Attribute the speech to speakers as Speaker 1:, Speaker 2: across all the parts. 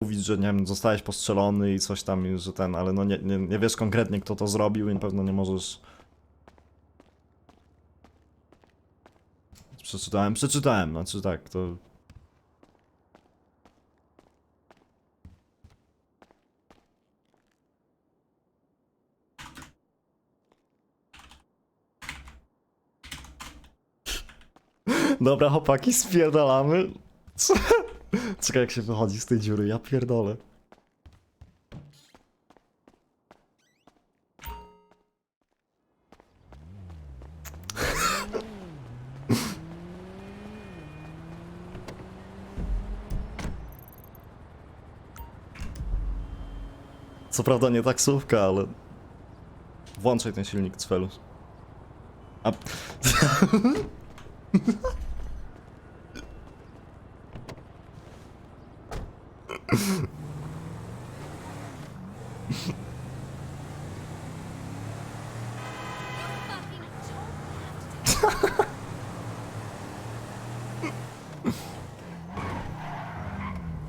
Speaker 1: mówić, że nie wiem, zostałeś postrzelony i coś tam, że ten, ale no nie, nie, nie wiesz konkretnie kto to zrobił i na pewno nie możesz... Przeczytałem, przeczytałem, znaczy tak, to... Dobra, chłopaki, spierdalamy. Co? Czekaj, jak się wychodzi z tej dziury, ja pierdolę. Co prawda nie taksówka, ale... Włączaj ten silnik Cfelus. A...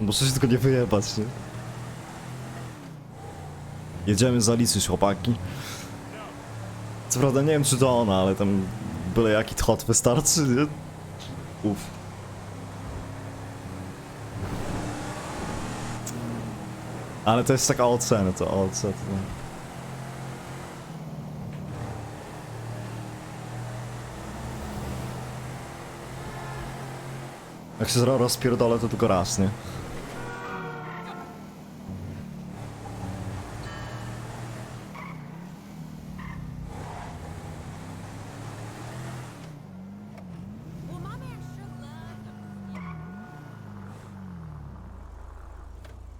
Speaker 1: Muszę się tylko nie wyjebać, nie? Jedziemy zaliczyć chłopaki. Co prawda nie wiem czy to ona, ale tam byle jaki hot wystarczy, nie? Uff. Ale to jest taka ocena, to OC. Jak się zro- rozpierdolę, to tylko raz, nie?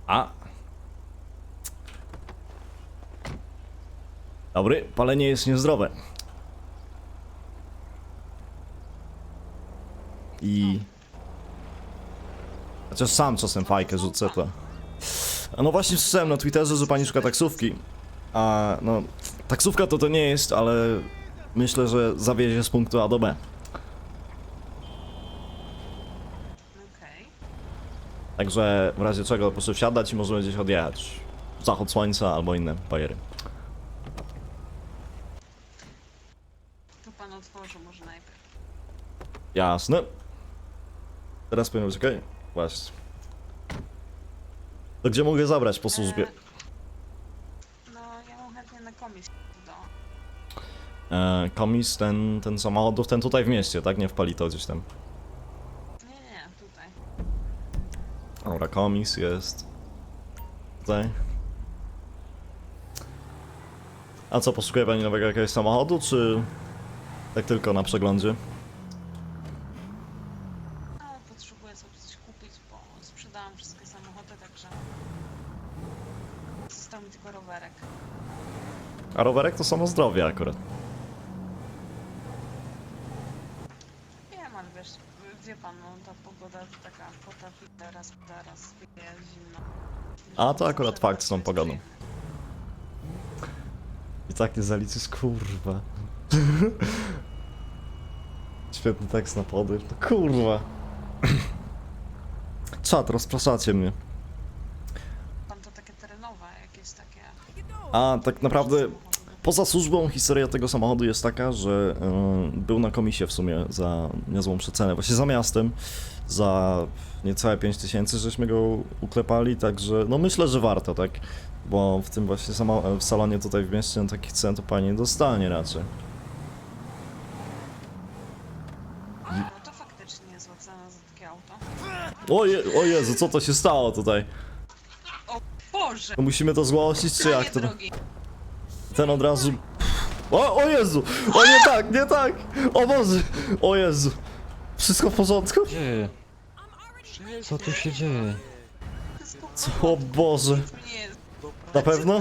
Speaker 1: A. Dobry, palenie jest niezdrowe. I... Chociaż sam czasem fajkę rzucę to. A no właśnie słyszałem na Twitterze, że pani szuka taksówki. A no, taksówka to to nie jest, ale myślę, że zawiezie z punktu A do B.
Speaker 2: Okej.
Speaker 1: Także w razie czego proszę wsiadać i możemy gdzieś odjechać. Zachód słońca albo inne bajery.
Speaker 2: To pan otworzy może najpierw.
Speaker 1: Jasne. Teraz powinno być okej? Właśnie. To gdzie mogę zabrać po służbie?
Speaker 2: E, No, ja mam chętnie na komisję do...
Speaker 1: E, komis, ten, ten samochodów, ten tutaj w mieście, tak? Nie w Palito gdzieś tam.
Speaker 2: Nie, nie, nie, tutaj.
Speaker 1: Dobra, komis jest. Tutaj. A co, poszukuje pani nowego jakiegoś samochodu, czy tak tylko na przeglądzie?
Speaker 2: No, potrzebuję sobie coś kupić, bo sprzedałam wszystkie samochody, także... Został mi tylko rowerek.
Speaker 1: A rowerek to samo zdrowie akurat.
Speaker 2: Wiem, ale wiesz, wie pan, no ta pogoda to taka potrafi teraz, teraz, wieje zimno.
Speaker 1: A, to akurat fakt z tą pogodą. I tak nie zaliczysz, kurwa. Świetny tekst na podryw, no kurwa. Czad, rozpraszacie mnie.
Speaker 2: Pan to takie terenowe, jakieś takie...
Speaker 1: A tak naprawdę poza służbą historia tego samochodu jest taka, że y, był na komisie w sumie za niezłą przecenę. Właśnie za miastem za niecałe 5000 żeśmy go uklepali, także no myślę, że warto, tak? Bo w tym właśnie samo, w salonie tutaj w mieście no, takich cen to pani nie dostanie raczej.
Speaker 2: No to faktycznie niezła cena za takie auto.
Speaker 1: O, je, o Jezu, co to się stało tutaj?
Speaker 2: O Boże!
Speaker 1: To musimy to zgłosić, czy jak to?
Speaker 2: drogi.
Speaker 1: Ten od razu... O, o Jezu! O nie tak, nie tak! O Boże! O Jezu! Wszystko w porządku?
Speaker 3: dzieje? Co tu się dzieje?
Speaker 1: Co, o Boże!
Speaker 2: Nie.
Speaker 1: Na pewno?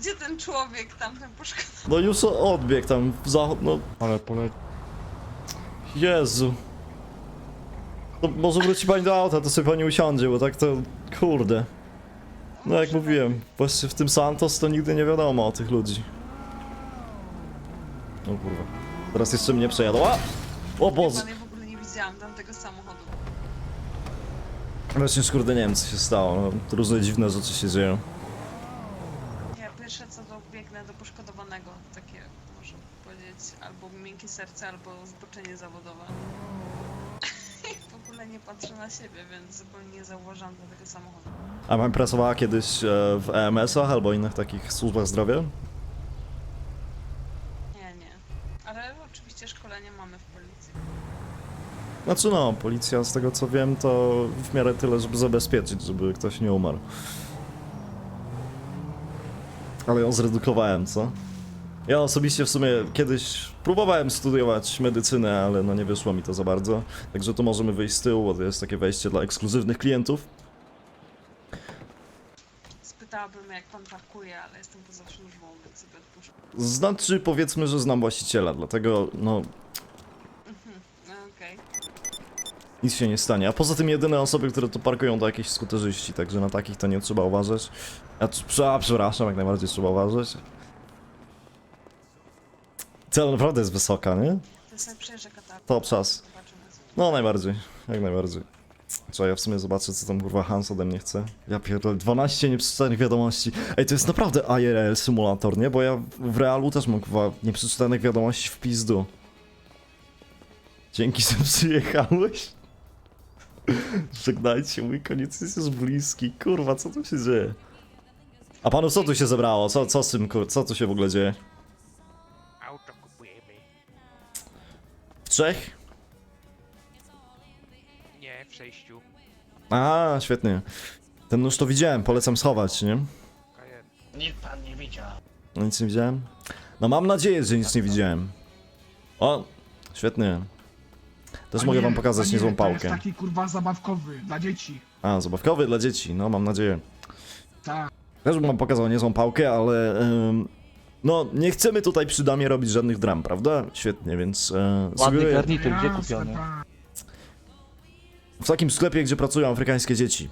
Speaker 2: Gdzie ten człowiek tamten poszkodowany?
Speaker 1: No już odbieg tam w zachód, no
Speaker 3: Ale pole...
Speaker 1: Jezu. No może wróci pani do auta, to sobie pani usiądzie, bo tak to... Kurde. No jak mówiłem, właśnie w tym Santos to nigdy nie wiadomo o tych ludzi. O kurwa. Teraz jeszcze mnie przejadą. A! O Boże!
Speaker 2: Pan ja w ogóle nie widziałam tamtego samochodu.
Speaker 1: Właśnie już kurde nie wiem co się stało, no, różne dziwne rzeczy się dzieją.
Speaker 2: Ja pierwsze co to biegnę do poszkodowanego, takie może powiedzieć albo miękkie serce, albo zboczenie zawodowe. Ogóle nie patrzę na siebie, więc zupełnie nie zauważam do tego samochodu.
Speaker 1: A pan pracowała kiedyś e, w EMS-ach albo innych takich służbach zdrowia?
Speaker 2: Nie, nie. Ale oczywiście szkolenie mamy w policji.
Speaker 1: Znaczy no, policja z tego co wiem to w miarę tyle, żeby zabezpieczyć, żeby ktoś nie umarł. Ale ją zredukowałem, co? Ja osobiście w sumie kiedyś próbowałem studiować medycynę, ale no nie wyszło mi to za bardzo. Także tu możemy wyjść z tyłu, bo to jest takie wejście dla ekskluzywnych klientów.
Speaker 2: Spytałabym jak pan parkuje, ale jestem poza służbą, więc sobie odpuszczę.
Speaker 1: Znaczy powiedzmy, że znam właściciela, dlatego no
Speaker 2: Mhm, no okej.
Speaker 1: nic się nie stanie. A poza tym jedyne osoby, które tu parkują to jakieś skuterzyści, także na takich to nie trzeba uważać. A, prze- a przepraszam, jak najbardziej trzeba uważać. Cel naprawdę jest wysoka, nie?
Speaker 2: To.
Speaker 1: To czas.
Speaker 2: Co-
Speaker 1: No najbardziej, jak najbardziej. Trzeba ja w sumie zobaczę, co tam kurwa Hans ode mnie chce. Ja pierdolę, 12 nieprzeczytanych wiadomości. Ej, to jest naprawdę IRL symulator, nie? Bo ja w realu też mam kurwa nieprzeczytanych wiadomości w pizdu. Dzięki, że przyjechałeś. Żegnajcie, mój koniec jest już bliski. Kurwa, co tu się dzieje? A panu co tu się zebrało? Co, co z tym, kur... co tu się w ogóle dzieje? Trzech?
Speaker 4: Nie, w sześciu.
Speaker 1: A, świetnie. Ten nóż to widziałem, polecam schować, nie?
Speaker 5: Nic pan nie widział.
Speaker 1: No nic nie widziałem? No mam nadzieję, że nic nie widziałem. O, świetnie. Też mogę wam pokazać niezłą
Speaker 6: To jest
Speaker 1: pałkę.
Speaker 6: taki kurwa zabawkowy dla dzieci.
Speaker 1: A, zabawkowy dla dzieci, no mam nadzieję.
Speaker 6: Tak.
Speaker 1: Też bym wam pokazał niezłą pałkę, ale... ym, no, nie chcemy tutaj przy damie robić żadnych dram, prawda? Świetnie, więc... E,
Speaker 3: Ładny
Speaker 1: sugeruję,
Speaker 3: garnitur, gdzie kupiony?
Speaker 1: w takim sklepie, gdzie pracują afrykańskie dzieci.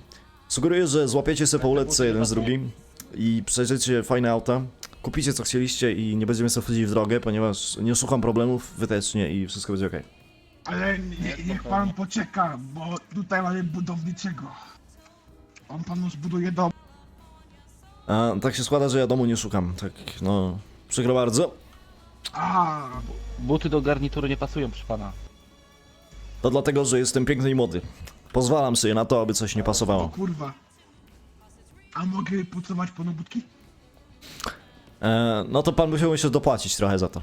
Speaker 1: Sugeruję, że złapiecie sobie po uletce jeden z drugim i przejdziecie fajne auta, kupicie co chcieliście i nie będziemy sobie wchodzić w drogę, ponieważ nie szukam problemów, wy też nie i wszystko będzie okej.
Speaker 6: Ale nie, niech pan poczeka, bo tutaj mamy budowniczego. On panu zbuduje dom.
Speaker 1: A tak się składa, że ja domu nie szukam, tak no... Przykro bardzo.
Speaker 6: A,
Speaker 3: Buty do garnituru nie pasują przy pana.
Speaker 1: To dlatego, że jestem piękny i młody. Pozwalam sobie na to, aby coś nie
Speaker 6: o
Speaker 1: pasowało.
Speaker 6: kurwa. A mogę pucować panu budki?
Speaker 1: E, no to pan musiał się dopłacić trochę za to.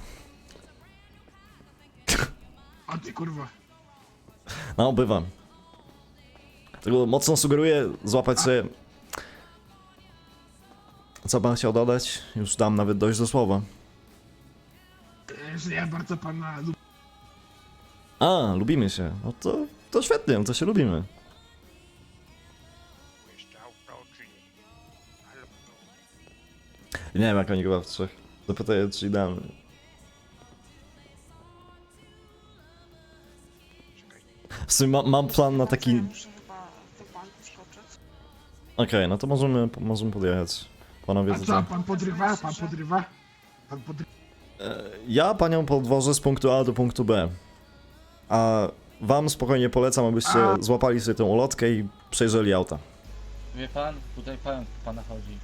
Speaker 6: A ty kurwa.
Speaker 1: No, bywam. Tego mocno sugeruję złapać sobie... Co pan chciał dodać? Już dam nawet dojść do słowa.
Speaker 6: Że ja bardzo pana lubię.
Speaker 1: A, lubimy się. No to, to świetnie, to się lubimy.
Speaker 4: Nie?
Speaker 1: Wiem, jak oni chyba w trzech. Zapytaję, czy damy. W sumie ma, mam plan na taki... Okej,
Speaker 2: skoczyć.
Speaker 1: no to możemy, możemy podjechać. Panowie,
Speaker 6: A
Speaker 1: co?
Speaker 6: co, pan podrywa? Pan podrywa? Pan podrywa?
Speaker 1: E, Ja panią podwożę z punktu A do punktu B. A wam spokojnie polecam, abyście
Speaker 6: A.
Speaker 1: złapali sobie tę ulotkę i przejrzeli auta.
Speaker 3: Wie pan, tutaj pan pana chodzi.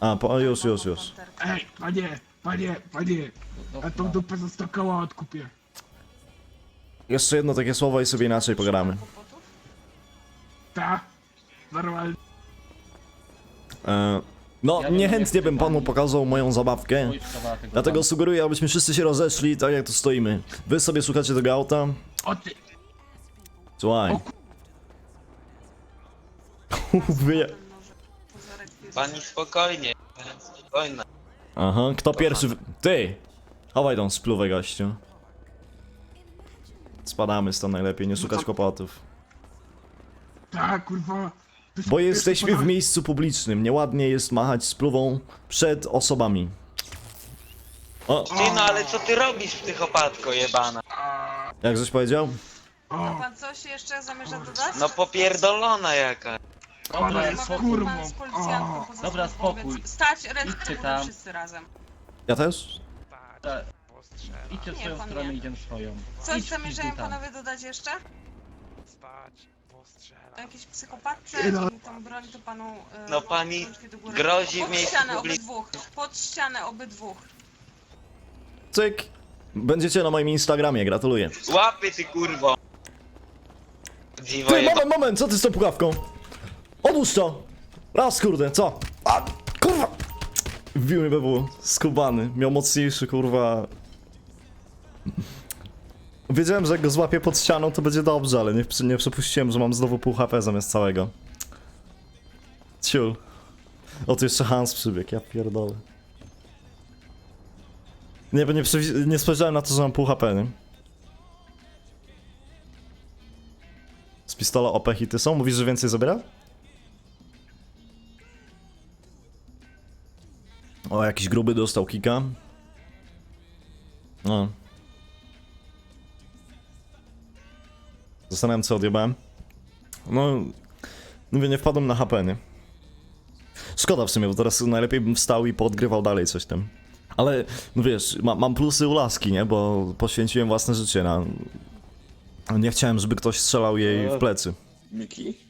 Speaker 1: A, po, już, już, już.
Speaker 6: Ej, panie, panie, panie.
Speaker 3: Do,
Speaker 6: A tą dupę za 100 koła odkupię.
Speaker 1: Jeszcze jedno takie słowo i sobie inaczej pogadamy.
Speaker 6: Ta? Normalnie.
Speaker 1: E, no, niechętnie bym panu pokazał moją zabawkę. Dlatego sugeruję, abyśmy wszyscy się rozeszli, tak jak tu stoimy. Wy sobie szukacie tego auta.
Speaker 6: O ty,
Speaker 1: Słuchaj.
Speaker 6: O
Speaker 1: Wy...
Speaker 2: Potem może pozorek jest-
Speaker 7: Pani spokojnie, spokojna.
Speaker 1: Aha, kto pierwszy... w- Ty! Chowaj tą spluwę, gościu. Spadamy stąd najlepiej, nie szukać kłopotów.
Speaker 6: ta kurwa.
Speaker 1: Bo jesteśmy w miejscu publicznym, nieładnie jest machać spluwą przed osobami. O,
Speaker 7: Ty no ale co ty robisz w tych opatko jebana?
Speaker 1: Jak żeś powiedział?
Speaker 2: Pan coś jeszcze zamierza dodać?
Speaker 7: No popierdolona jaka.
Speaker 3: Dobra,
Speaker 6: jest
Speaker 3: spokój.
Speaker 6: kurwą.
Speaker 2: pan z policjantką
Speaker 6: O,
Speaker 2: poza
Speaker 3: Dobra, spokój.
Speaker 2: więc Stać, ręce
Speaker 3: Idźcie tam.
Speaker 2: wszyscy razem.
Speaker 1: Ja też?
Speaker 3: Tak.
Speaker 4: postrzela.
Speaker 3: Idźcie w
Speaker 2: Nie,
Speaker 3: swoją
Speaker 2: pan
Speaker 3: stronę,
Speaker 2: nie.
Speaker 3: idziemy swoją.
Speaker 2: Coś
Speaker 3: Idź w
Speaker 2: zamierzają
Speaker 3: pizdu tam.
Speaker 2: panowie dodać jeszcze?
Speaker 4: Stać, postrzela.
Speaker 2: To jakiś psychopatce
Speaker 6: No.
Speaker 2: i tą broń to panu... e,
Speaker 7: No pani
Speaker 2: rączki do góry.
Speaker 7: grozi w
Speaker 2: Pod
Speaker 7: miejscu
Speaker 2: ścianę
Speaker 7: publicznym.
Speaker 2: obydwóch, pod ścianę obydwóch.
Speaker 1: Cyk. Będziecie na moim Instagramie, gratuluję.
Speaker 7: Łapy ty kurwo. Dziwo
Speaker 1: Ty, moment, moment, co ty z tą pukawką? Odłóż to! Raz, kurde, co? A, kurwa! Wbił mi BW, skubany, miał mocniejszy, kurwa... Wiedziałem, że jak go złapię pod ścianą, to będzie dobrze, ale nie, nie przypuściłem, że mam znowu pół HP zamiast całego. Ciul. O, tu jeszcze Hans przybiegł, ja pierdolę. Nie, bo nie, nie spojrzałem na to, że mam pół HP, nie? Z pistola OP hity są? Mówisz, że więcej zabiera? O, jakiś gruby dostał kika. No. Zastanawiam co odjebałem. No, mówię, nie wpadłem na HP, nie? Szkoda w sumie, bo teraz najlepiej bym wstał i podgrywał dalej coś tam. Ale, no wiesz, ma, mam plusy u laski, nie? Bo poświęciłem własne życie na... Nie chciałem, żeby ktoś strzelał jej w plecy.
Speaker 5: Miki?